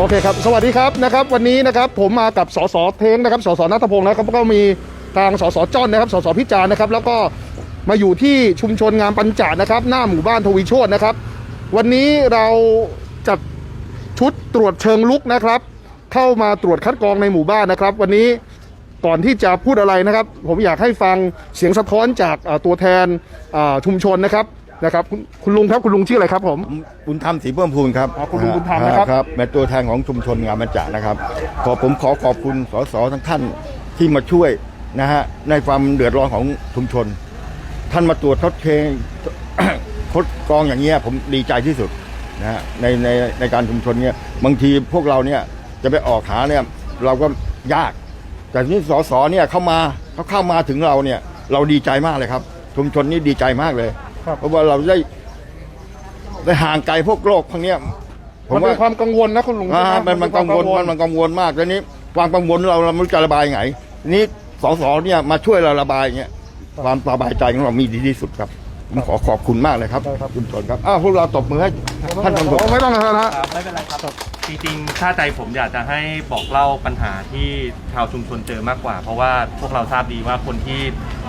โอเคครับ สวัสดีครับนะครับ วันนี้นะครับผมมากับสสเท้งนะครับสสนัทพงศ์นะครับก็มีทางสสจ้อนนะครับสสพิจารณ์นะครับ แล้วก็มาอยู่ที่ชุมชนงามปัญจานะครับ หน้าหมู่บ้านทวีโชตนะครับ วันนี้เราจัดชุดตรวจเชิงลุกนะครับ เข้ามาตรวจคัดกรองในหมู่บ้านนะครับ วันนี้ก่อนที่จะพูดอะไรนะครับ ผมอยากให้ฟังเสียงสะท้อนจากตัวแทนชุมชนนะครับ นะครับคุณคุณลุงครับคุณลุงชื่ออะไรครับผมบุญธรรมศรีเพิ่มพูนครับอ๋อคุณลุงบุญธรรมนะครับครับเป็นตัวแทนของชุมชนงามบรรจานะครับ ขอผมขอขอบคุณสสทั้งท่านที่มาช่วยนะฮะในความเดือดร้อนของชุมชน ท่านมาตรวจทดเทงทดกรองอย่างเงี้ยผมดีใจที่สุดนะฮะในในในการชุมชนเนี่ยบางทีพวกเราเนี่ยจะไปออกหาเนี่ยเราก็ยาก แต่ที่สสเนี่ยเข้ามาเขาเข้ามาถึงเราเนี่ยเราดีใจมากเลยครับ ชุมชนนี่ดีใจมากเลยครับ เพราะว่าเราได้ได้ห่างไกลพวกโรคพวกเนี้ยผมัมนเป็ว่านความกังวลนะคุณลุงอ่าใช่ไหมันมันกังวลมันมันกังวลมากแล้วนี้ความกังวลเราเราไม่รู้จะระบายไง นี้สสเนี่ยมาช่วยเราระบายเงี้ยความสบายใจของเรามีดีที่สุดครับ ผมขอขอบคุณมากเลยครับคุณชนครับอ้าวพวกเราตบมือให้ท่านตำรวจโอ้ไม่ต้องนะฮะ ครับไม่เป็นไรครับจริงๆถ้าใจผมอยากจะให้บอกเล่าปัญหาที่ชาวชุมชนเจอมากกว่า เพราะว่าพวกเราทราบดีว่าคนที่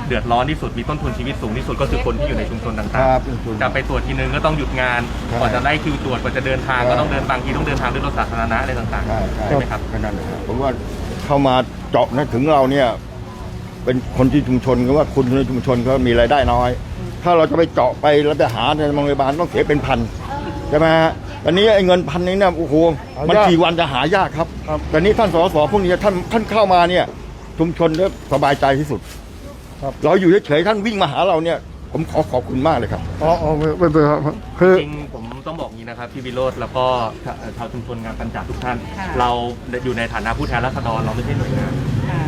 เดือดร้อนที่สุดมีต้นทุนชีวิตสูงที่สุดก็คือคนที่อยู่ในชุมชนต่างครับๆจะไปตรวจทีนึงก็ต้องหยุดงานใช่กว่าจะได้คิวตรวจกว่าจะเดินทางใช่ ก็ต้องเดินบางทีต้องเดินทางด้วยรถสาธารณะอะไรต่างใช่ใช่ๆใช่ไหมครับขนาดนั้นครับผมว่าเข้ามาเจาะนะถึงเราเนี่ย เป็นคนที่ชุมชนก็ว่าคุณในชุมชนเขามีรายได้น้อย ถ้าเราจะไปเจาะไปแล้วไปหาในโรงพยาบาลต้องเสียเป็นพันใช่ไหมฮะอันนี้ไอ้เงินพันนี้เนี่ยโอ้โหมันกี่วันจะหายากครับแต่นี้ท่านสสพวกนี้ท่านท่านเข้ามาเนี่ย ชุมชนเนี่ยสบายใจที่สุดเราอยู่เฉยๆท่านวิ่งมาหาเราเนี่ย ผมขอขอบคุณมากเลยครับอ๋ออ๋อไม่ไม่เป็นไรครับคือจริงๆผมต้องบอกอย่างนี้นะครับพี่วิโรธแล้วก็ชาวชุมชนงานปัญจาทุกท่าน เราอยู่ในฐานะผู้แทนราษฎรเราไม่ใช่หน่วยงาน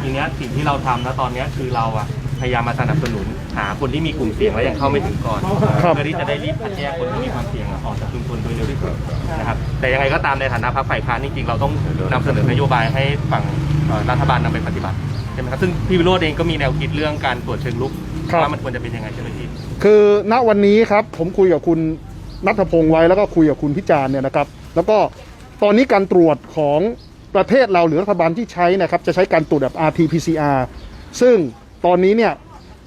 ทีเนี้ยสิ่งที่เราทำนะตอนเนี้ยคือเราอะ พยายามมาสนับสนุน หาคนที่มีกลุ่มเสี่ยงและยังเข้าไม่ถึงก่อนครับ เพื่อที่จะได้รีบคัดแยกคนที่มีความเสี่ยงอะออกจากชุมชนโดยเร็วที่สุดนะครับแต่ยังไงก็ตามในฐานะพรรคฝ่ายค้านจริงๆเราต้องนำเสนอนโยบายให้ฝั่งเอ่อรัฐบาลนำไปปฏิบัติใช่ไหมครับซึ่งพี่วิโรธเองก็มีแนวคิดเรื่องการตรวจเชิงลุกครับ ว่ามันควรจะเป็นยังไงใช่ไหมพี่ คือณวันนี้ครับผมคุยกับคุณนัทพงศ์ไว้แล้วก็คุยกับคุณพิจารณ์เนี่ยนะครับ แล้วก็ตอนนี้การตรวจของประเทศเราหรือรัฐบาลที่ใช้นะครับ จะใช้การตรวจแบบ RT-PCR ซึ่ง ตอนนี้เนี่ย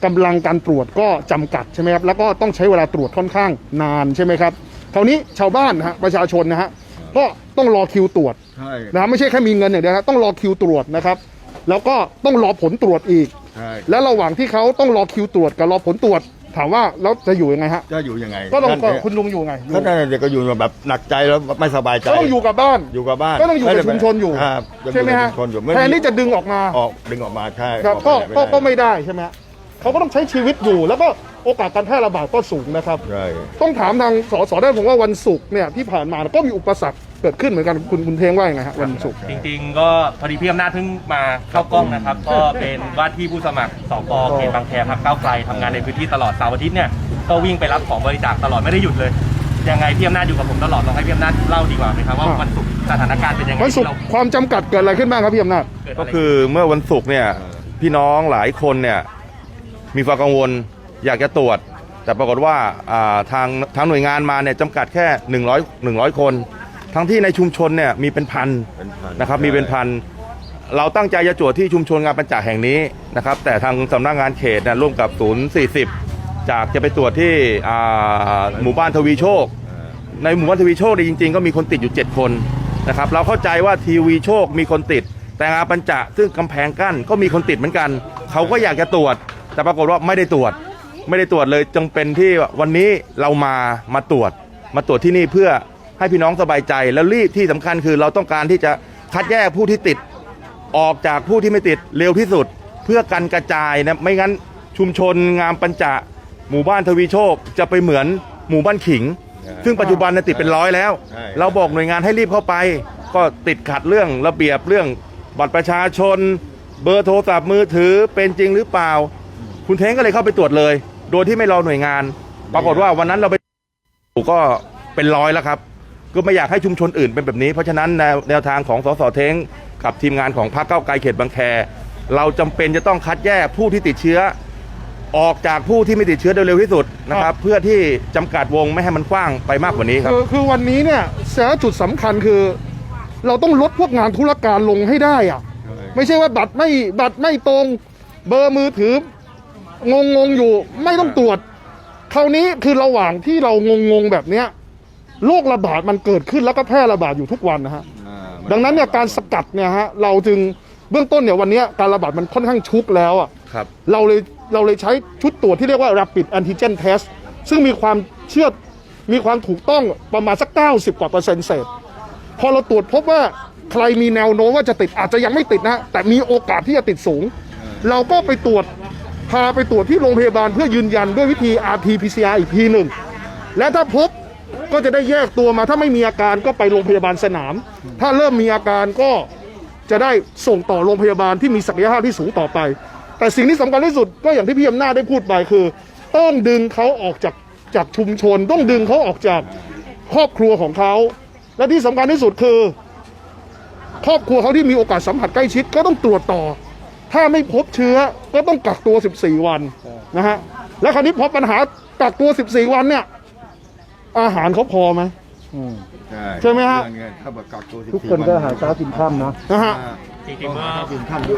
กำลังการตรวจก็จำกัดใช่ไหมครับแล้วก็ต้องใช้เวลาตรวจค่อนข้างนานใช่ไหมครับคราวนี้ชาวบ้านนะฮะประชาชนนะฮะก็ต้องรอคิวตรวจใช่นะครับไม่ใช่แค่มีเงินอย่างเดียวนะครับต้องรอคิวตรวจนะครับ แล้วก็ต้องรอผลตรวจอีกใช่และระหว่างที่เขาต้องรอคิวตรวจกับรอผลตรวจ ถามว่าแล้วจะอยู่ยังไงฮะ จะอยู่ยังไงก็ต้องท่านเนี่ยคุณลุงอยู่ไงอยู่ท่านเด็กก็อยู่แบบหนักใจแล้วไม่สบายใจก็ต้องอยู่กับบ้านอยู่กับบ้านก็ต้องอยู่กับชุมชนอยู่ครับใช่ไหมฮะชุมชนอยู่แทนที่จะดึงออกมาออกดึงออกมาใช่ครับอก็อก็ก็ด้ไม่ได้ใช่ไหมฮะเขาก็ต้องใช้ชีวิตอยู่แล้วก็โอกาสการแพร่ระบาดก็สูงนะครับใช่ต้องถามทางสสได้ผมว่าวันศุกร์เนี่ยที่ผ่านมาก็มีอุปสรรค เกิดขึ้นเหมือนกันคุณคุณเทงว่ายังไงฮะวันศุกร์จริงๆ ก็พอดีพี่อำนาจเพิ่งมาเข้ากล้องนะครับ ก็เป็นว่าที่ผู้สมัครสกเขตบางแคพรรคก้าวไกลทำงานในพื้นที่ตลอดเสาร์อาทิตย์เนี่ยก็วิ่งไปรับของบริจาคตลอดไม่ได้หยุดเลยยังไงพี่อำนาจอยู่กับผมตลอดลองให้พี่อำนาจเล่าดีกว่าไหมครับว่าวันศุกร์สถานการณ์เป็นยังไงวันศุกร์ที่เราความจำกัดเกิดอะไรขึ้นบ้างครับพี่อำนาจเกิดก็อะไรคือเมื่อวันศุกร์เนี่ยพี่น้องหลายคนเนี่ยมีความกังวลอยากจะตรวจ แต่ปรากฏว่าอ่าทางทางหน่วยงานมาเนี่ยจำกัดแค่ 100 100 คน ทั้งที่ในชุมชนเนี่ยมีเป็นพันเป็นพันนะครับ มีเป็นพัน เราตั้งใจจะตรวจที่ชุมชนงานปัญจาแห่งนี้นะครับ แต่ทางสำนักงานเขตเนี่ยร่วมกับศูนย์40 จากจะไปตรวจที่อ่าหมู่บ้านทวีโชค ในหมู่บ้านทวีโชคเนี่ยจริงๆ ก็มีคนติดอยู่ 7 คนนะครับ เราเข้าใจว่าทีวีโชคมีคนติด แต่งานปัญจะซึ่งกำแพงกั้นก็มีคนติดเหมือนกัน เขาก็อยากจะตรวจ แต่ปรากฏว่าไม่ได้ตรวจ ไม่ได้ตรวจเลยจึงเป็นที่วันนี้เรามามาตรวจมาตรวจที่นี่เพื่อ ให้พี่น้องสบายใจแล้วรีบที่สำคัญคือเราต้องการที่จะคัดแยกผู้ที่ติดออกจากผู้ที่ไม่ติดเร็วที่สุด เพื่อกันกระจายนะไม่งั้นชุมชนงามปัญจะหมู่บ้านทวีโชค จะไปเหมือนหมู่บ้านขิง ซึ่งปัจจุบันเนยติดเป็นร้อยแล้วใช่เราบอกหน่วยงานให้รีบเข้าไป ก็ติดขัดเรื่องระเบียบเรื่องบัตรประชาชน เบอร์โทรศัพท์มือถือเป็นจริงหรือเปล่า คุณเท้งก็เลยเข้าไปตรวจเลย โดยที่ไม่รอหน่วยงาน ปรากฏว่าวันนั้นเราไปก็เป็นร้อยแล้วครับ ก็ไม่อยากให้ชุมชนอื่นเป็นแบบนี้ เพราะฉะนั้นแนวแนวทางของสสเท้งกับทีมงานของพรรคเก้าวไกลเขตบางแค เราจำเป็นจะต้องคัดแยกผู้ที่ติดเชื้อ ออกจากผู้ที่ไม่ติดเชื้อโดยเร็วที่สุดนะครับ เพื่อที่จำกัดวงไม่ให้มันกว้างไปมากกว่านี้ครับ คือคือวันนี้เนี่ยสาระจุดสำคัญคือ เราต้องลดพวกงานธุรการลงให้ได้อะไม่ใช่ว่าบัตรไม่บัตรไม่ตรง เบอร์มือถืองงงๆอยู่ ไม่ต้องตรวจคราวนี้คือระหว่างที่เรางงงๆแบบเนี้ย โรคระบาดมันเกิดขึ้นแล้วก็แพร่ระบาดอยู่ทุกวันนะฮะดังนั้นเนี่ยการสกัดเนี่ยฮะเราจึงเบื้องต้นเนี่ยวันเนี้ยการระบาดมันค่อนข้างชุกแล้วอะครับเราเลยเราเลยใช้ชุดตรวจที่เรียกว่า rapid antigen test ซึ่งมีความเชื่อมีความถูกต้องประมาณสัก 90 กว่าเปอร์เซ็นต์เศษพอเราตรวจพบว่าใครมีแนวโน้มว่าจะติดอาจจะยังไม่ติดนะแต่มีโอกาสที่จะติดสูง เราก็ไปตรวจพาไปตรวจที่โรงพยาบาลเพื่อยืนยันด้วยวิธี rt pcr อีกทีหนึ่งและถ้าพบ ก็จะได้แยกตัวมาถ้าไม่มีอาการก็ไปโรงพยาบาลสนาม ถ้าเริ่มมีอาการก็จะได้ส่งต่อโรงพยาบาลที่มีศักยภาพที่สูงต่อไป แต่สิ่งที่สำคัญที่สุดก็อย่างที่พี่อำนาจได้พูดไปคือ ต้องดึงเขาออกจากจากชุมชน ต้องดึงเขาออกจากครอบครัวของเขา และที่สำคัญที่สุดคือ ครอบครัวเขาที่มีโอกาสสัมผัสใกล้ชิดก็ต้องตรวจต่อ ถ้าไม่พบเชื้อก็ต้องกักตัว 14 วันนะฮะและคราวนี้พอปัญหากักตัว 14 วันเนี่ย อาหารเขาพอไหม ใช่ไหมฮะถ้าแบบกักตัวทุกคนก็หาเช้ากินค่ำเนาะนะฮะ จริงๆเมื่อ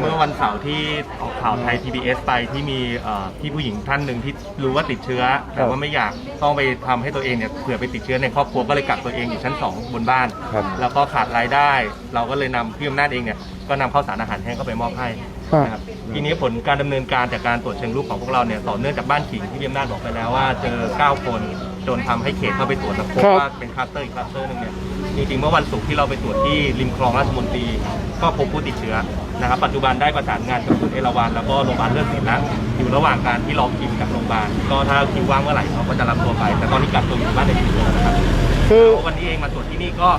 เมื่อวันเสาร์ที่ออกข่าวไทย PBS ไปที่มีเอ่อพี่ผู้หญิงท่านหนึ่งที่รู้ว่าติดเชื้อ แต่ว่าไม่อยากต้องไปทำให้ตัวเองเนี่ยเผื่อไปติดเชื้อในครอบครัวก็เลยกักตัวเองอยู่ชั้น 2 บนบ้าน ครับ แล้วก็ขาดรายได้ เราก็เลยนำพี่อำนาจเองเนี่ยก็นำข้าวสารอาหารแห้งเข้าไปมอบให้นะครับทีนี้ผลการดำเนินการจากการตรวจเชิงลุกของพวกเราเนี่ยต่อเนื่องจากบ้านขิงที่พี่อำนาจบอกไปแล้วว่าเจอ 9 คน จนทำให้เขตเข้าไปตรวจแล้วพบว่าเป็นคลัสเตอร์อีกคลัสเตอร์หนึงเนี่ยจริงๆเมื่อวันศุกร์ที่เราไปตรวจที่ริมคลองราชมนตรีก็พบผู้ติดเชื้อนะครับปัจจุบันได้ประสานงานกับศูนย์เอราวัณแล้วก็โรงพยาบาลเลือดศิลป์แล้วอยู่ระหว่างการที่รอคิวกับโรงพยาบาลก็ถ้าคิวว่างเมื่อไหร่เขาก็จะรับตัวไป แต่ตอนนี้กักตัวอยู่บ้านในชุมชนแล้วนะครับคือแล้ววันนี้เองมาตรวจที่นี่ก็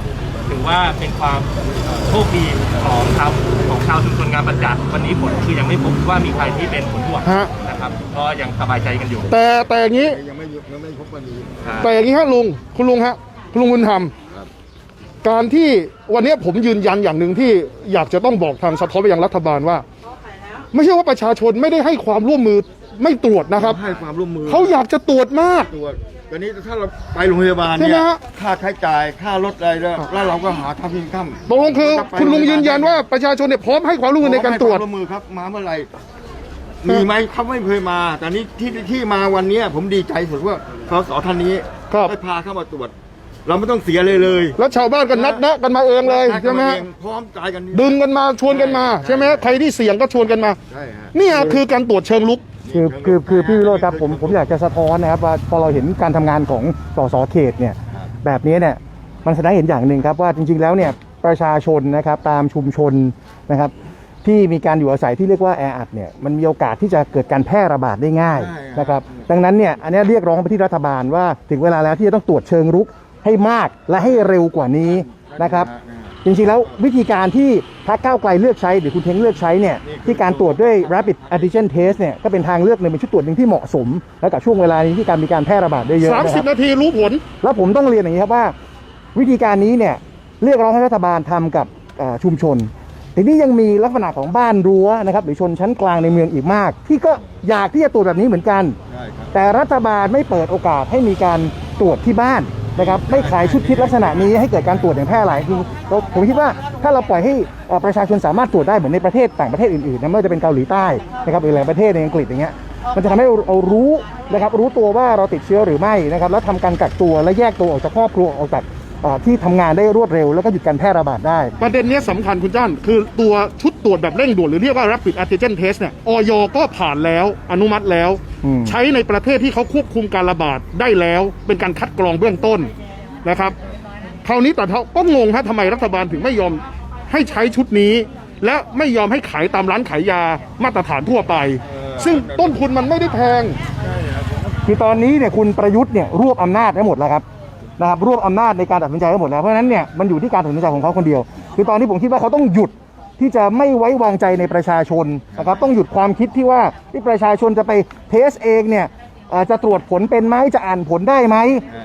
ถือว่าเป็นความเอ่อโชคดีของชาวของชาวชุมชนงานประจักษ์วันนี้ผลคือยังไม่พบว่ามีใครที่เป็นผลบวกฮะ นะครับ ก็ยังสบายใจกันอยู่แต่แต่อย่างนี้ ยังไม่ยังไม่พบวันนี้แต่อย่างนี้ฮะลุงคุณลุงฮะคุณลุงบุญธรรมครับการที่วันนี้ผมยืนยันอย่างหนึ่งที่อยากจะต้องบอกทางสะท้อนไปยังรัฐบาลว่า ไม่ใช่ว่าประชาชนไม่ได้ให้ความร่วมมือ ไม่ตรวจนะครับ ให้ความร่วมมือเขาอยากจะตรวจมาก ตรวจตอนนี้ถ้าเราไปโรงพยาบาลใช่เนี่ไหมยฮะ ค่าใช้จ่ายค่ารถอะไรแล้วแล้วเราก็หาทำกินข้ามตกลงคือคุณลุงยืนยันว่าประชาชนเนี่ยพร้อมให้ความร่วมมือในการตรวจให้ความร่วมมือครับมาเมื่อไหร่มีไหมเขาไม่เคยมา แต่นี้ที่ที่มาวันเนี้ยผมดีใจสุดว่าสสท่านนี้ครับ ได้พาเข้ามาตรวจ เราไม่ต้องเสียเลยเลยแล้วชาวบ้านก็นัดแนะกันมาเองเลยใช่ไหมด้ฮะเองพร้อมใจกันดึงกันมาชวนกันมาใช่ไหมใครที่เสี่ยงก็ชวนกันมา ใช่ฮะ เนี่ยคือการตรวจเชิงลุก คือคือคือพี่วิโรจน์ครับผมผมอยากจะสะท้อนนะครับว่าพอเราเห็นการทำงานของสสเขตเนี่ยแบบนี้เนี่ยมันแสดงให้เห็นอย่างหนึ่งครับว่าจริงๆแล้วเนี่ยประชาชนนะครับตามชุมชนนะครับที่มีการอยู่อาศัยที่เรียกว่าแออัดเนี่ยมันมีโอกาสที่จะเกิดการแพร่ระบาดได้ง่ายใช่ครับนะครับดังนั้นเนี่ยอันเนี้ยเรียกร้องไปที่รัฐบาลว่าถึงเวลาแล้วที่จะต้องตรวจเชิงรุกให้มากและให้เร็วกว่านี้นะครับ จริงๆแล้ววิธีการที่พรรคก้าวไกลเลือกใช้หรือคุณเท้งเลือกใช้เนี่ยที่การตรวจด้วย rapid antigen test เนี่ยก็เป็นทางเลือกหนึ่งเป็นชุดตรวจหนึ่งที่เหมาะสม แล้วกับช่วงเวลานี้ที่การมีการแพร่ระบาดได้เยอะนะครับ30นาทีรู้ผล แล้วผมต้องเรียนอย่างนี้ครับว่า วิธีการนี้เนี่ยเรียกร้องให้รัฐบาลทำกับเอ่อชุมชนทีนี้ยังมีลักษณะของบ้านรั้วนะครับหรือชนชั้นกลางในเมืองอีกมาก ที่ก็อยากที่จะตรวจแบบนี้เหมือนกันใช่ครับแต่รัฐบาลไม่เปิดโอกาสให้มีการตรวจที่บ้าน นะครับไม่ขายชุดคิดลักษณะนี้ให้เกิดการตรวจอย่างแพร่หลายคือผมคิดว่าถ้าเราปล่อยให้ประชาชนสามารถตรวจได้เหมือนในประเทศต่างประเทศอื่นๆนะไม่ว่าจะเป็นเกาหลีใต้นะครับหรือหลายประเทศในอังกฤษอย่างเงี้ยมันจะทำให้เรารู้นะครับรู้ตัวว่าเราติดเชื้อหรือไม่นะครับแล้วทำการกักตัวและแยกตัวออกจากครอบครัวออกจาก ที่ทำงานได้รวดเร็ว แล้วก็หยุดการแพร่ระบาดได้ ประเด็นเนี้ยสำคัญคุณจ้านคือตัวชุดตรวจแบบเร่งด่วนหรือเรียกว่า rapid antigen test เนี่ยออยก็ผ่านแล้วอนุมัติแล้วอืมใช้ในประเทศที่เขาควบคุมการระบาดได้แล้ว เป็นการคัดกรองเบื้องต้นนะครับคราวนี้แต่เขาก็งงฮะทำไมรัฐบาลถึงไม่ยอมให้ใช้ชุดนี้ และไม่ยอมให้ขายตามร้านขายยามาตรฐานทั่วไป ซึ่งต้นทุนมันไม่ได้แพงคือตอนนี้เนี่ยคุณประยุทธ์เนี่ยรวบอำนาจได้หมดแล้วครับ นะครับรวบอำนาจในการตัดสินใจได้หมดแล้วเพราะฉะนั้นเนี่ยมันอยู่ที่การตัดสินใจของเขาคนเดียว คือตอนนี้ผมคิดว่าเขาต้องหยุดที่จะไม่ไว้วางใจในประชาชนนะครับต้องหยุดความคิดที่ว่าที่ประชาชนจะไปเทสเองเนี่ยจะตรวจผลเป็นไหมจะอ่านผลได้ไหม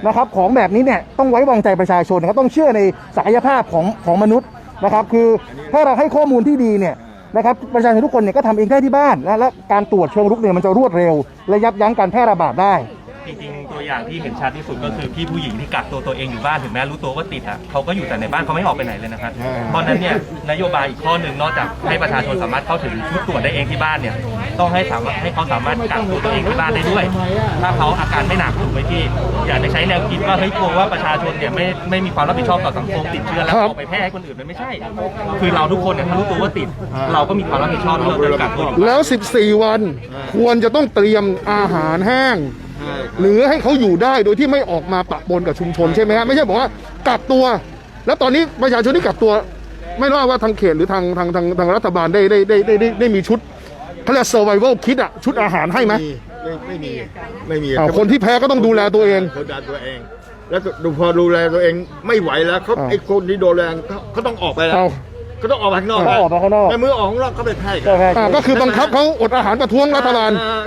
นะครับของแบบนี้เนี่ยต้องไว้วางใจประชาชนนะครับต้องเชื่อในศักยภาพของของมนุษย์นะครับคือถ้าเราให้ข้อมูลที่ดีเนี่ยนะครับประชาชนทุกคนเนี่ยก็ทำเองได้ที่บ้าน และและการตรวจเชิงรุกเนี่ยมันจะรวดเร็ว และยับยั้งการแพร่ระบาดได้ จริงๆ ตัวอย่างที่เห็นชัดที่สุดก็คือพี่ผู้หญิงที่กักตัวตัวเองอยู่บ้านถึงแม้รู้ตัวว่าติดอะเขาก็อยู่แต่ในบ้านเขาไม่ออกไปไหนเลยนะครับอ่าเพราะฉะนั้นเนี่ยนโยบายอีกข้อหนึ่งนอกจากให้ประชาชนสามารถเข้าถึงชุดตรวจได้เองที่บ้านเนี่ยต้องให้สามารถให้เขาสามารถกักตัวตัวเองที่บ้านได้ด้วย ถ้าเขาอาการไม่หนักถูกไหมพี่อย่าไปใช้แนวคิดว่าเฮ้ยกลัวว่าประชาชนเนี่ยไม่ไม่มีความรับผิดชอบต่อสังคมติดเชื้อแล้วครับออกไปแพร่ให้คนอื่นมันไม่ใช่ คือเราทุกคนเนี่ยถ้ารู้ตัวว่าติด เราก็มีความรับผิดชอบที่เราจะกักตัวอยู่แล้ว 14 วันควรจะต้องเตรียมอาหารแห้ง หรือให้เขาอยู่ได้โดยที่ไม่ออกมาปะปนกับชุมชนใช่ไหมฮะไม่ใช่บอกว่ากักตัว แล้วตอนนี้ประชาชนที่กักตัว ไม่ว่าว่าทางเขตหรือทางทางทางทางรัฐบาลได้ได้ได้ได้ได้ได้มีชุดเขาเรียก survival kit อะชุดอาหารให้ไหมไม่ไม่มีไม่มีอ่าคนที่แพ้ก็ต้องดูแลตัวเองเขาดันตัวเอง แล้วดูพอดูแลตัวเองไม่ไหวแล้วเขาอ่าไอ้คนที่โดนแรงเขาเขาต้องออกไปแล้วเอาเขาต้องออกไปข้างนอกเขาออกมาข้างนอกแต่เมื่อออกข้างนอกเขาไปแพร่อีกก็แค่อ่าก็คือบังคับเขาอดอาหารประท้วงรัฐบาลอ่า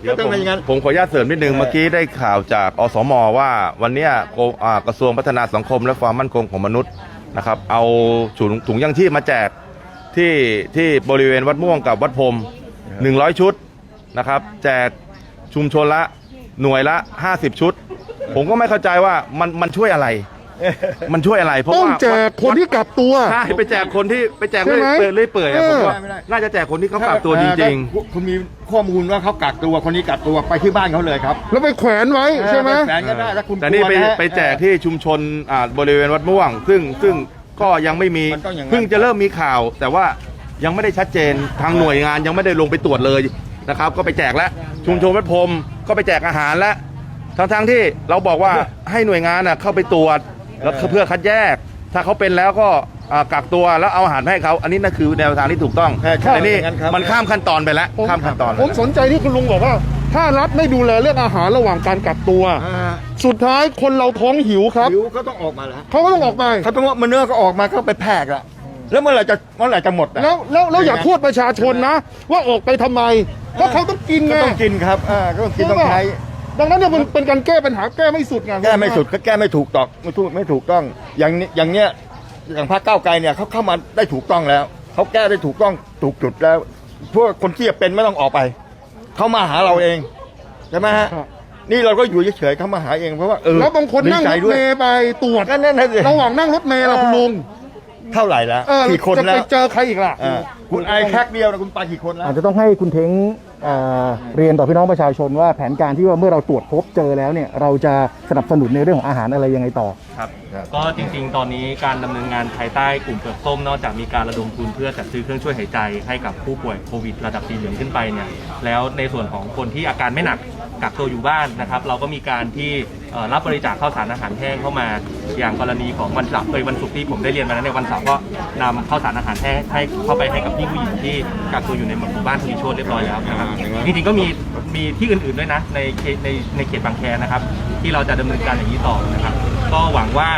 เดี๋ยวก็ต้อผงมเป็นอย่างนั้น ผมขออนุญาตเสริมนิดนึงเออ เมื่อกี้ได้ข่าวจากอสมว่าวันเนี้ยโกอ่ากระทรวงพัฒนาสังคมและความมั่นคงของมนุษย์นะครับเอาถุงถุงยังชีพมาแจกที่ที่บริเวณวัดม่วงกับวัดพรม100 ชุดนะครับแจกชุมชนละหน่วยละ 50 ชุด ผมก็ไม่เข้าใจว่ามันมันช่วยอะไร มันช่วยอะไร เพราะต้องว่าแจกคนที่กักตัว ใช่ไปแจกคนที่ไปแจกใช่เรื่อยไหมเปื่อยเรื่อยเปื่อยอะเออผมว่าน่าจะแจกคนที่เขากักตัวจริงถ้าคุณมีข้อมูลว่าเขากักตัวคนนี้กักตัวไปที่บ้านเขาเลยครับแล้วไปแขวนไว้ใช่ไหม แฝงก็ได้ถ้าคุณๆแต่นี่ไปกลัวะฮะ ไปแจกที่ชุมชนอ่าบริเวณวัดม่วง ซึ่งซึ่งก็ยังไม่มีมันต้องอย่างนั้น เพิ่งจะเริ่มมีข่าว แต่ว่ายังไม่ได้ชัดเจนทางหน่วยงานยังไม่ได้ลงไปตรวจเลยนะครับ ก็ไปแจกแล้วชุมชนวัดพรมก็ไปแจกอาหารแล้วทั้งทั้งๆที่เราบอกว่าให้หน่วยงานน่ะเข้าไปตรวจ แล้วเพื่อคัดแยก ถ้าเขาเป็นแล้วก็อ่ากักตัวแล้วเอาอาหารให้เขาอันนี้นั่นคือแนวทางที่ถูกต้องใช่ใช่แต่นี่อย่างนั้นครับมันข้ามขั้นตอนไปแล้วผมข้ามขั้นตอนไปผมแล้วสนใจที่คุณลุงบอกว่า ถ้ารัฐไม่ดูแลเรื่องอาหารระหว่างการกักตัวอ่าสุดท้ายคนเราท้องหิวครับหิวเขาต้องออกมาแล้วเขาก็ต้องออกไปเขาต้องว่ามันเนื้อก็ออกมาก็ไปแพร่กละแล้วเมื่อไหร่จะเมื่อไหร่จะหมดอะแล้วแล้วแล้วอย่าโทษประชาชนนะ ว่าออกไปทำไมเพราะเขาต้องกินก็ไงต้องกินครับอ่าก็ต้องกินต้องใช้ ดังนั้นเนี่ยมันเป็นการแก้ปัญหาแก้ไม่สุดไงแก้ไม่สุดก็แก้ไม่ถูกตอกไม่ถูกไม่ถูกต้อง อย่างนี้อย่างเนี้ยอย่างพรรคก้าวไกลเนี่ยเขาเข้ามาได้ถูกต้องแล้วเขาแก้ได้ถูกต้องถูกจุดแล้ว พวกคนที่จะเป็นไม่ต้องออกไปเขามาหาเราเองใช่ไหมฮะนี่เราก็อยู่เฉยๆเขามาหาเองเพราะว่าเออแล้วบางคนนั่งดีใจรถด้วยเมย์ไปตรวจก็นั่นน่ะสิระหว่างนั่งรถเมย์ล่ะคุณลุงเท่าไหร่แล้วเออกี่คนจะแล้ไปวเจอใครอีกล่ะอ่าคุณไอแคกเดียวนะคุณไปกี่คนแล้วอาจจะต้องให้คุณเท้งอ่า เรียนต่อพี่น้องประชาชนว่าแผนการที่ว่าเมื่อเราตรวจพบเจอแล้วเนี่ยเราจะสนับสนุนในเรื่องของอาหารอะไรยังไงต่อครับครับก็จริงๆ ตอนนี้การดำเนินงานภายใต้กลุ่มเปลือกส้มนอกจากมีการระดมทุนเพื่อจัดซื้อเครื่องช่วยหายใจให้กับผู้ป่วยโควิดระดับสีเหลืองขึ้นไปเนี่ยแล้วในส่วนของคนที่อาการไม่หนัก กักตัวอยู่บ้านนะครับ เราก็มีการที่เอ่อรับบริจาคข้าวสารอาหารแห้งเข้ามา อย่างกรณีของวันเสาร์เคยวันศุกร์ที่ผมได้เรียนมาแล้วในวันเสาร์ก็นำข้าวสารอาหารแห้งให้เข้าไปให้กับพี่ผู้หญิงที่กักตัวอยู่ในหมู่บ้านทวีโชตเรียบร้อยแล้วนะครับจริงๆก็มีมีที่อื่นๆด้วยนะในเขตในในเขตบางแคนะครับ ที่เราจะดำเนินการอย่างนี้ต่อนะครับ ก็หวังว่า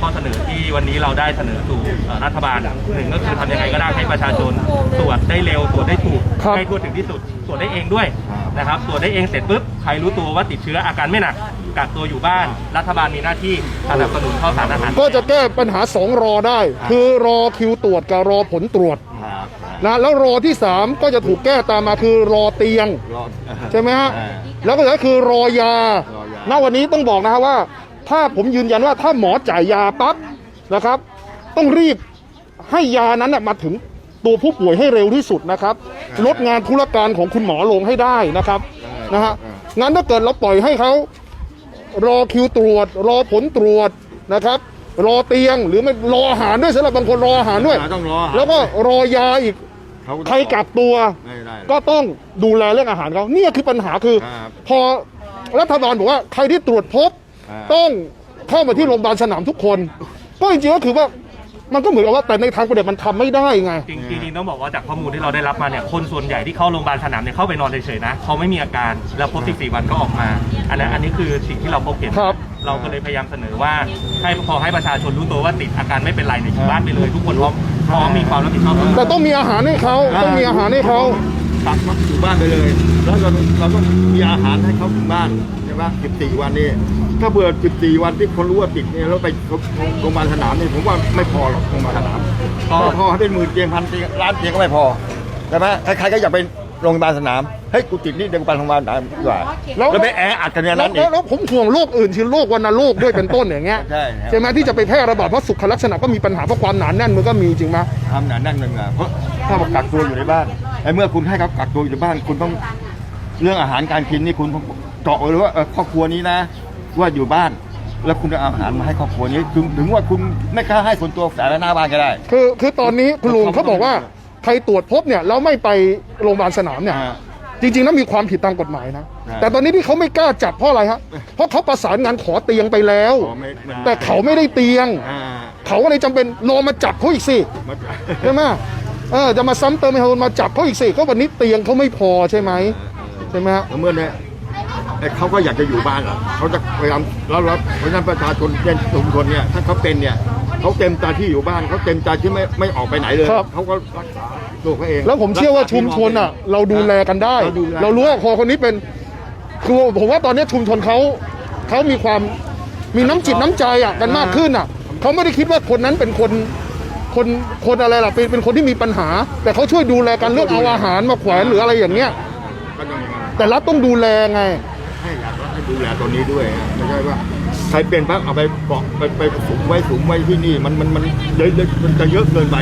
ข้อเสนอที่วันนี้เราได้เสนอสู่เอ่อรัฐบาลอะหนึ่งก็คือทำยังไงก็ได้ให้ประชาชนตรวจได้เร็วตรวจได้ถูกครับให้ทั่วถึงที่สุดตรวจได้เองด้วย นะครับตรวจได้เองเสร็จปุ๊บใครรู้ตัวว่าติดเชื้ออาการไม่หนักกักตัวอยู่บ้าน รัฐบาลมีหน้าที่สนับสนุนข้าวสารอาหารก็จะแก้ปัญหาสองรอได้ คือรอคิวตรวจกับรอผลตรวจครับนะแล้วรอที่สามก็จะถูกแก้ตามมาคือรอเตียงรอดใช่ไหมฮะอ่าแล้วก็เหลือคือรอยารอยาณวันนี้ต้องบอกนะฮะว่า ถ้าผมยืนยันว่าถ้าหมอจ่ายยาปั๊บนะครับ ต้องรีบให้ยานั้นน่ะมาถึง ตัวผู้ป่วยให้เร็วที่สุดนะครับ ลดงานธุรการของคุณหมอลงให้ได้นะครับนะฮะงั้นถ้าเกิดเราปล่อยให้เขารอคิวตรวจ รอผลตรวจนะครับ รอเตียงหรือไม่รออาหารด้วยสำหรับบางคนรออาหารด้วย ต้องรอแล้วก็รอยาอีกเขาต้องใครกักตัว ไม่ได้ ก็ต้องดูแลเรื่องอาหารเขาเนี่ยคือปัญหาคือ ครับพอรัฐบาลบอกว่าใครที่ตรวจพบ อ่า ต้องเข้ามาที่โรงพยาบาลสนามทุกคน ก็จริงๆก็คือว่า มันก็เหมือนกับว่าแต่ในทางปฏิบัติมันทำไม่ได้ไง จริงๆจริงๆต้องบอกว่าจากข้อมูลที่เราได้รับมาเนี่ยคนส่วนใหญ่ที่เข้าโรงพยาบาลสนามเนี่ยเข้าไปนอนเฉยๆนะเขาไม่มีอาการแล้วพบ14 วันก็ออกมา อันนั้นอันนี้คือสิ่งที่เราพบเห็นครับ เราก็เลยพยายามเสนอว่าให้พอให้ประชาชนรู้ตัวว่าติดอาการไม่เป็นไรเนี่ยอยู่บ้านไปเลย ทุกคนพร้อมพร้อมมีความรับผิดชอบแต่ต้องมีอาหารให้เขาต้องมีอาหารให้เขา ตัดมาอยู่บ้านไปเลย แล้วเราเราต้องมีอาหารให้เขาถึงบ้านใช่ไหม14วันนี้ถ้าเบื่อ14วันที่คนรู้ว่าติดเนี่ยแล้วไปโรงพยาบาลสนามนี่ผมว่าไม่พอหรอกโรงพยาบาลสนามก็ไม่พอให้เป็นหมื่นเตียงพันเตียงล้านเตียงก็ไม่พอใช่ไหมใครๆก็อยากไปโรงพยาบาลสนามเฮ้ยกูติดนี่เดินไปโรงพยาบาลสนามดีกว่าแล้วแล้วไปแออัดกันในแล้นั้วนอีแล้วกแล้วผมห่วงโรคอื่นคือโรควัณโรคด้วยเป็นต้นอย่างเงี้ยใช่ครับใช่ไหมที่จะไปแพร่ระบาดเพราะสุขลักษณะก็มีปัญหาเพราะความหนาแน่นมันก็มีจริงไหมทำหนาแน่นหนึ่งอะเพราะถ้ามากักตัวอยู่ในบ้านไอ้เมื่อคุณให้เขากักตัวอยู่ในบ้านคุณต้องเรื่องอาหารการกินนี่คุณต้อง เจาะไว้เลยว่าเออครอบครัวนี้นะ ว่าอยู่บ้าน แล้วคุณจะเอาอาหารมาให้ครอบครัวนี้ถึงถึงว่าคุณไม่กล้าให้ส่วนตัวแฝงไว้หน้าบ้านก็ได้ คือคือตอนนี้คุณลุงเขาบอกว่าใครตรวจพบเนี่ยแล้วไม่ไปโรงพยาบาลสนามเนี่ยอ่าจริงๆแล้วมีความผิดตามกฎหมายนะใช่แต่ตอนนี้ที่เขาไม่กล้าจับเพราะอะไรฮะเพราะเขาประสานงานขอเตียงไปแล้ว อ๋อไม่ไม่ แต่เขาไม่ได้เตียง อ่าเขาก็เลยจำเป็นรอมาจับเขาอีกสิ มา ใช่ไหมเออจะมาซ้ำเติมให้เขามาจับเขาอีกสิก็วันนี้เตียงเขาไม่พอใช่ไหมใช่ไหมฮะแล้วเมื่อเนี่ย ไอ้เขาก็อยากจะอยู่บ้านอะเขาจะพยายามแล้วรับเพราะฉะนั้นประชาชนเป็นชุมชนเนี่ยถ้าเขาเป็นเนี่ยเขาเต็มใจที่อยู่บ้านเขาเต็มใจที่ไม่ไม่ออกไปไหนเลยครับ เขาก็รักษาตัวเขาเองแล้วผมเชื่อว่าชุมชนอะ เราดูแลกันได้ เราดูแล เรารู้ว่าพอคนนี้เป็นคือผมว่าตอนนี้ชุมชนเขาเขามีความมีน้ำจิตน้ำใจอะกันมากขึ้นอะเขาไม่ได้คิดว่าคนนั้นเป็นคนคนคนอะไรล่ะเป็นเป็นคนที่มีปัญหา แต่เขาช่วยดูแลกันเรื่องเอาอาหารมาแขวนหรืออะไรอย่างเงี้ย ก็ต้องอย่างนั้น แต่รัฐต้องดูแลไงให้อยากให้ ดูแลตัวนี้ด้วยนะไม่ใช่ว่าใครเป็นปั๊บเอาไปเกาะไปไปสูงไว้สูงไว้ที่นี่มันมันมันเยอะเยอะมันจะเยอะเกินไป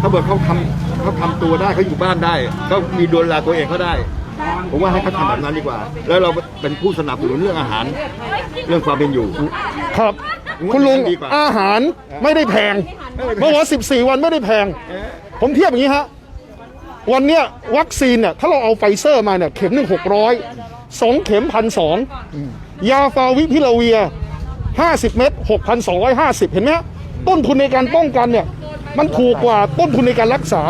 ถ้าเกิดเขาทำเขาทำตัวได้เขาอยู่บ้านได้เขามีดูแลตัวเองเขาได้ ผมว่าให้เขาทำแบบนั้นดีกว่า แล้วเราเป็นผู้สนับสนุนเรื่องอาหาร เรื่องความเป็นอยู่ ครับผมว่าคุณลุงดีกว่าอาหารไม่ได้แพงเมื่อวัน14 วันไม่ได้แพง ผมเทียบอย่างนี้ฮะ วันเนี้ยวัคซีนเนี่ยถ้าเราเอาไฟเซอร์มาเนี่ยเข็มหนึ่งหกร้อย สองเข็มพันสองยาฟาวิพิลาเวีย 50 เม็ด6,250 เห็นไหมฮะต้นทุนในการป้องกันเนี่ย มันถูกกว่าต้นทุนในการรักษา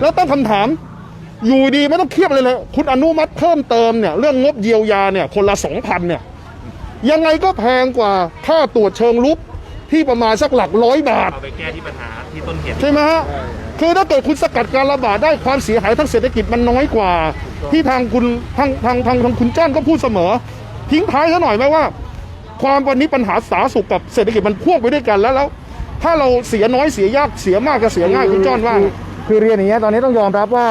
แล้วตั้งคำถาม อยู่ดีไม่ต้องเครียดเลยเลย คุณอนุมัติเพิ่มเติมเนี่ย เรื่องงบเยียวยาเนี่ย คนละ2,000เนี่ย ยังไงก็แพงกว่าค่าตรวจเชิงลุกที่ประมาณสักหลักร้อยบาท เอาไปแก้ที่ปัญหาที่ต้นเหตุ ใช่ไหมฮะ คือถ้าเกิดคุณสกัดการระบาดได้ความเสียหายทางเศรษฐกิจมันน้อยกว่า ที่ทางคุณทางทางทางทางคุณจ้านก็พูดเสมอ ทิ้งท้ายซะหน่อยไหมว่า ความวันนี้ปัญหาสาธารณสุขกับเศรษฐกิจมันพ่วงไปด้วยกันแล้วแล้ว ถ้าเราเสียน้อยเสียยากเสียมากก็เสียง่ายคุณจ้อนว่า คือคือเรียนอย่างเงี้ยตอนนี้ต้องยอมรับว่า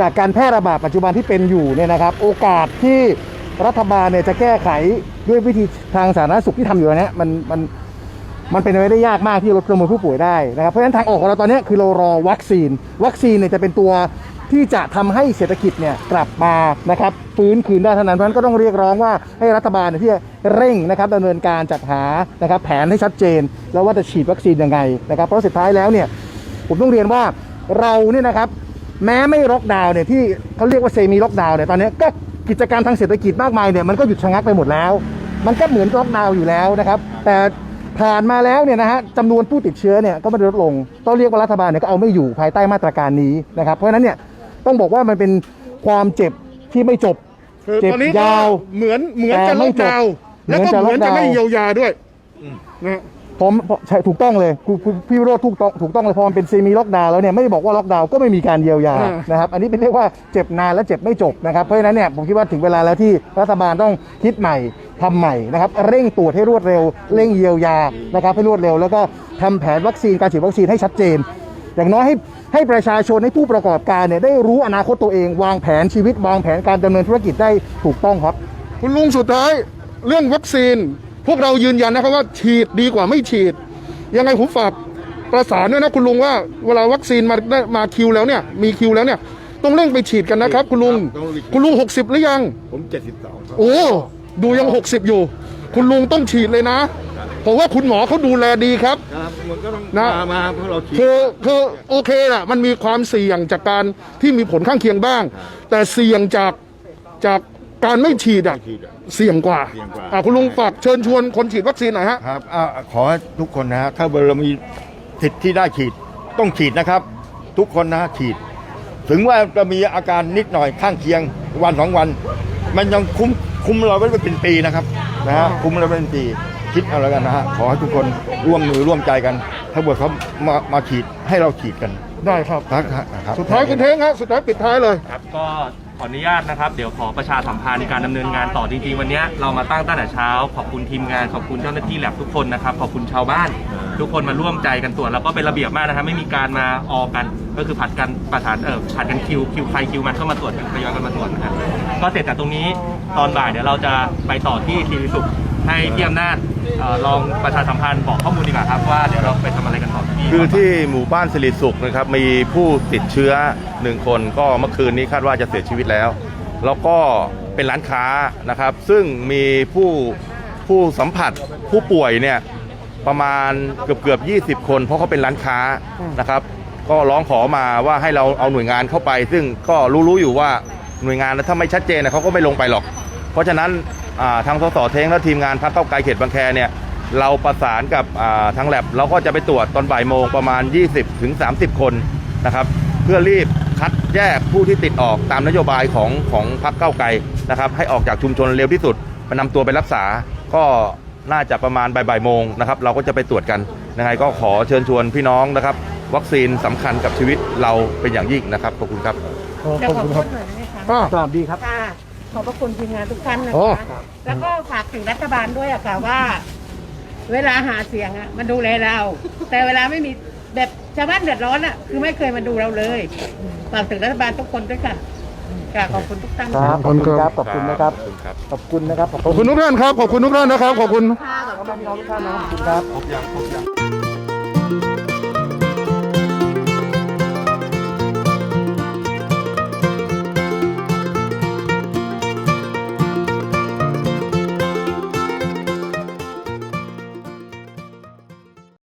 จากการแพร่ระบาดปัจจุบันที่เป็นอยู่เนี่ยนะครับ โอกาสที่รัฐบาลเนี่ยจะแก้ไขด้วยวิธีทางสาธารณสุขที่ทำอยู่เนี้ยมันมัน มันเป็นไปได้ยากมากที่ลดจำนวนผู้ป่วยได้นะครับเพราะฉะนั้นทางออกของเราตอนนี้คือเรารอวัคซีน วัคซีนเนี่ยจะเป็นตัวที่จะทำให้เศรษฐกิจเนี่ยกลับมานะครับฟื้นคืนได้เท่านั้นเพราะฉะนั้นก็ต้องเรียกร้องว่าให้รัฐบาลเนี่ยที่จะเร่งนะครับดำเนินการจัดหานะครับแผนให้ชัดเจน แล้วว่าจะฉีดวัคซีนยังไงนะครับเพราะสุดท้ายแล้วเนี่ยผมต้องเรียนว่าเราเนี่ยนะครับแม้ไม่ล็อกดาวน์เนี่ยที่เขาเรียกว่าเซมิล็อกดาวน์เนี่ยตอนนี้ก็กิจการทางเศรษฐกิจมากมายเนี่ยมันก็หยุดชะงักไปหมดแล้ว มันก็เหมือนล็อกดาวน์อยู่แล้วนะครับแต่ ผ่านมาแล้วเนี่ยนะฮะจำนวนผู้ติดเชื้อเนี่ยก็ไม่ได้ลดลง ต้องเรียกว่ารัฐบาลเนี่ยก็เอาไม่อยู่ภายใต้มาตรการนี้นะครับ เพราะฉะนั้นเนี่ยต้องบอกว่ามันเป็นความเจ็บที่ไม่จบ คือเจ็บตอนนี้ยาวเหมือนเหมือนจะแต่ล็ไม่อกดาวน์จบแล้วก็เหเหมืมืออนนจะจะล็อกดาวน์ ไม่เยียวยาด้วยนะ ผมใช่ถูกต้องเลยคุณคุณพี่วิโรธถูกต้องถูกต้องเลยพอมันเป็นซีมีล็อกดาวน์แล้วเนี่ยไม่ได้บอกว่าล็อกดาวน์ก็ไม่มีการเยียวยาอ่านนะครับอันนี้เป็นเรียกว่าเจ็บนานและเจ็บไม่จบนะครับเพราะฉะนั้นเนี่ยผมคิดว่าถึงเวลาแล้วที่รัฐบาลต้องคิดใหม่ทำใหม่นะครับเร่งตรวจให้รวดเร็ว เร่งเยียวยานะครับให้รวดเร็ว แล้วก็ทำแผนวัคซีนการฉีดวัคซีนให้ชัดเจน อย่างน้อยให้ให้ประชาชนให้ผู้ประกอบการเนี่ยได้รู้อนาคตตัวเอง วางแผนชีวิตวางแผนการดำเนินธุรกิจได้ถูกต้องครับ คุณลุงสุดท้ายเรื่องวัคซีน พวกเรายืนยันนะครับว่าฉีดดีกว่าไม่ฉีด ยังไงผมฝากประสานด้วยนะคุณลุงว่าเวลาวัคซีนมาได้มาคิวแล้วเนี่ยมีคิวแล้วเนี่ยต้องเร่งไปฉีดกันนะครับ คุณลุงต้องรีบ คุณลุง 60 หรือยัง ผม72ครับ โอ้ดูยัง 60 อยู่ คุณลุงต้องฉีดเลยนะเพราะว่าคุณหมอเขาดูแลดีครับ ครับมันก็ต้องนะ มามาเพราะเราฉีด คือคือโอเคแหละมันมีความเสี่ยงจากการที่มีผลข้างเคียงบ้าง แต่เสี่ยงจากจาก การไม่ฉีดอะฉีดอะเสี่ยงกว่าเสี่ยงกว่า อะคุณลุงฝากเชิญชวนคนฉีดวัคซีนหน่อยฮะ ครับอ่าขอให้ทุกคนนะฮะถ้าเรามีสิทธิ์ที่ได้ฉีดต้องฉีดนะครับ ทุกคนนะฉีด ถึงว่าจะมีอาการนิดหน่อยข้างเคียงวันสองวัน มันยังคุ้มคุ้มเราไว้เป็นปีนะครับนะฮะคุ้มเราไว้เป็นปีคิดเอาแล้วกันนะฮะขอให้ทุกคนร่วมมือร่วมใจกัน ถ้าเกิดเขามามาฉีดให้เราฉีดกันได้ครับครับครับ สุดท้ายคุณเท้งฮะสุดท้ายปิดท้ายเลย ครับก็ ขออนุญาตนะครับ เดี๋ยวขอประชาสัมพันธ์การดำเนินงานต่อจริงๆ วันนี้เรามาตั้งตั้งแต่เช้า ขอบคุณทีมงาน ขอบคุณเจ้าหน้าที่แลบทุกคนนะครับ ขอบคุณชาวบ้าน ทุกคนมาร่วมใจกันตรวจแล้วก็เป็นระเบียบมากนะครับไม่มีการมาออกกัน ก็คือผัดกันประสานเออผัดกันคิวคิวใครคิวมันเข้ามาตรวจกันทยอยกันมาตรวจนะครับก็เสร็จจากตรงนี้ตอนบ่ายเดี๋ยวเราจะไปต่อที่ทีวีสุขให้เพี่อำนาจ เอ่อลองประชาสัมพันธ์บอกข้อมูลดีกว่าครับว่าเดี๋ยวเราไปทำอะไรกันต่อที่คือที่หมู่บ้านสิริสุขนะครับมีผู้ติดเชื้อหนึ่งคนก็เมื่อคืนนี้คาดว่าจะเสียชีวิตแล้ว แล้วก็เป็นร้านค้านะครับ ซึ่งมีผู้ผู้สัมผัสผู้ป่วยเนี่ยประมาณเกือบเกือบ20 คน เพราะเขาเป็นร้านค้านะครับ ก็ร้องขอมาว่าให้เราเอาหน่วยงานเข้าไป ซึ่งก็รู้ๆอยู่ว่าหน่วยงานถ้าไม่ชัดเจนนะเขาก็ไม่ลงไปหรอก เพราะฉะนั้น ทางสสเท้งและทีมงานพรรคเก้าวไกลเขตบางแคเนี่ยเราประสานกับอ่าทางแลบเราก็จะไปตรวจตอนบ่ายโมงประมาณ 20ถึง30คนนะครับเพื่อรีบคัดแยกผู้ที่ติดออกตามนโยบายของของพรรคเก้าวไกลนะครับให้ออกจากชุมชนเร็วที่สุดไปนำตัวไปรักษา ก็น่าจะประมาณบ่ายๆโมงนะครับเราก็จะไปตรวจกันยังไงก็ขอเชิญชวนพี่น้องนะครับ วัคซีนสำคัญกับชีวิตเราเป็นอย่างยิ่งนะครับขอบคุณครับเดี๋ยวขอพูดหน่อยได้ไหมคะอ่าสวัสดีครับค่ะ ขอบพระคุณทีมงานทุกท่านนะโอ้ คะ แล้วก็ฝากถึงรัฐบาลด้วยอะค่ะว่า เวลาหาเสียงอะมันดูแลเรา แต่เวลาไม่มีแบบชาวบ้านเดือดร้อนอะคือไม่เคยมาดูเราเลยฝากถึงรัฐบาลทุกคนด้วยค่ะค่ะขอบคุณทุกท่านครับขอบคุณครับขอบคุณนะครับ ขอบคุณครับ ขอบคุณนะครับขอบคุณทุกท่านครับ ขอบคุณทุกท่านนะครับ ขอบคุณ ค่ะ ขอบคุณขอบคุณครับขอบคุณครับ